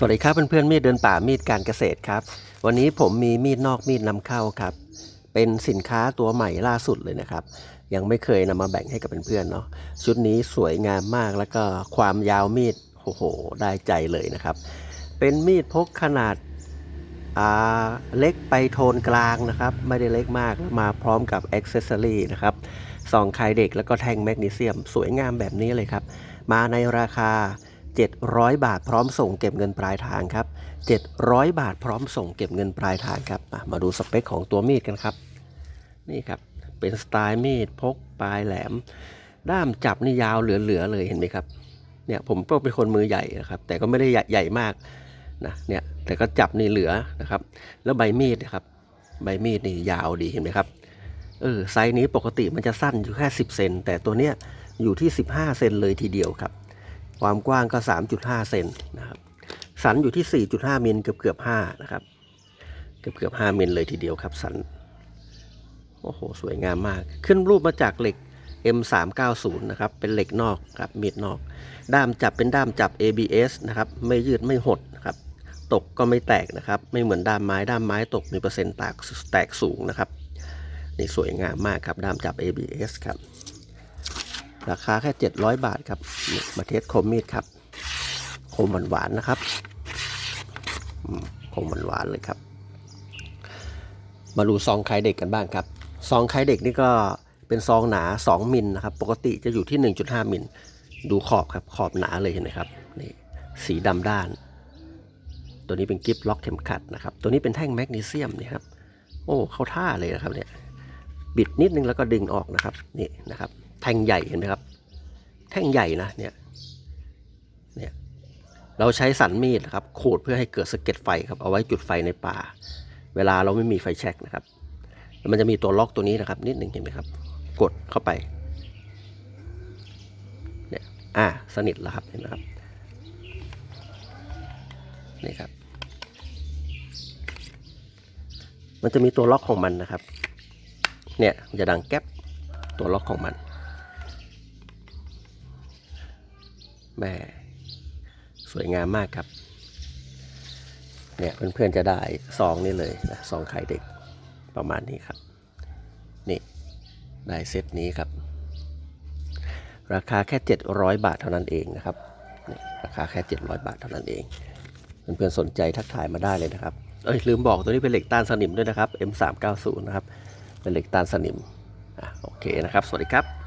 สวัสดีครับเพื่อนๆมีดเดินป่ามีดการเกษตรครับ วันนี้ผมมีมีดนอกมีดนำเข้าครับ เป็นสินค้าตัวใหม่ล่าสุดเลยนะครับ ยังไม่เคยนำมาแบ่งให้กับเพื่อนๆเนาะชุดนี้สวยงามมากแล้วก็ความยาวมีดโอ้โหได้ใจเลยนะครับ เป็นมีดพกขนาดอ่าเล็กไปโทนกลางนะครับ ไม่ได้เล็กมากมาพร้อมกับอ็อกเซสซอรี่นะครับซองคายเด็กแล้วก็แท่งแมกนีเซียม สวยงามแบบนี้เลยครับ มาในราคา 700 บาทพร้อมส่งเก็บเงินปลายทางครับ 700 บาทพร้อมส่งเก็บเงินปลายทางครับ มาดูสเปคของตัวมีดกันครับ นี่ครับ เป็นสไตล์มีดพกปลายแหลม ด้ามจับนี่ยาวเหลือๆเลยเห็นไหมครับ เนี่ยผมก็เป็นคนมือใหญ่นะครับ แต่ก็ไม่ได้ใหญ่ใหญ่มากนะ เนี่ย แต่ก็จับนี่เหลือนะครับ แล้วใบมีดนะครับ ใบมีดนี่ยาวดีเห็นไหมครับ เออไซส์นี้ปกติมันจะสั้นอยู่แค่ 10 เซนแต่ตัวเนี้ยอยู่ที่ 15 เซนเลยทีเดียวครับ ความกว้างก็ 3.5 เซนนะครับสันอยู่ที่ 4.5 มิลเกือบเกือบ5นะครับ เกือบเกือบ5มิลเลยทีเดียวครับสัน โอ้โห สวยงามมาก ขึ้นรูปมาจากเหล็ก M390 นะครับ เป็นเหล็กนอกครับ มีดนอก ด้ามจับเป็นด้ามจับ ABS นะครับ ไม่ยืดไม่หดนะครับ ตกก็ไม่แตกนะครับ ไม่เหมือนด้ามไม้ ด้ามไม้ตกมีเปอร์เซ็นต์แตกแตกสูงนะครับ นี่สวยงามมากครับ ด้ามจับ ABS ครับ ราคาแค่ 700 บาทครับ มาเทสคมมีดครับ คมหวานๆนะครับอืมคมหวานๆเลยครับ มาดูซองไข่เด็กกันบ้างครับ ซองไข่เด็กนี่ก็เป็นซองหนา 2 มิลนะครับ ปกติจะอยู่ที่ 1.5 มิล ดูขอบครับ ขอบหนาเลยเห็นไหมครับ นี่ สีดำด้าน ตัวนี้เป็นกิฟล็อกเข็มขัดนะครับ ตัวนี้เป็นแท่งแมกนีเซียมนี่ครับ โอ้ เข้าท่าเลยนะครับเนี่ย บิดนิดนึงแล้วก็ดึงออกนะครับ นี่นะครับ แท่งใหญ่เห็นไหมครับ แท่งใหญ่นะเนี่ยเนี่ยเราใช้สันมีดนะครับขูดเพื่อให้เกิดสะเก็ดไฟครับเอาไว้จุดไฟในป่า เวลาเราไม่มีไฟแช็กนะครับมันจะมีตัวล็อกตัวนี้นะครับ นิดหนึ่งเห็นไหมครับ กดเข้าไปเนี่ยอ่าสนิทแล้วครับเห็นไหมครับนี่ครับ มันจะมีตัวล็อกของมันนะครับ เนี่ยมันจะดังแก๊ปตัวล็อกของมัน แม่สวยงามมากครับ เนี่ยเพื่อนๆจะได้ซองนี่เลยนะซองไข่เด็กประมาณนี้ครับ นี่ได้เซตนี้ครับ ราคาแค่ 700 บาทเท่านั้นเองนะครับนี่ราคาแค่ 700 บาทเท่านั้นเอง เพื่อนๆสนใจทักทายมาได้เลยนะครับ เอ้ยลืมบอกตัวนี้เป็นเหล็กต้านสนิมด้วยนะครับ M390 นะครับ เป็นเหล็กต้านสนิมอะโอเคนะครับ สวัสดีครับ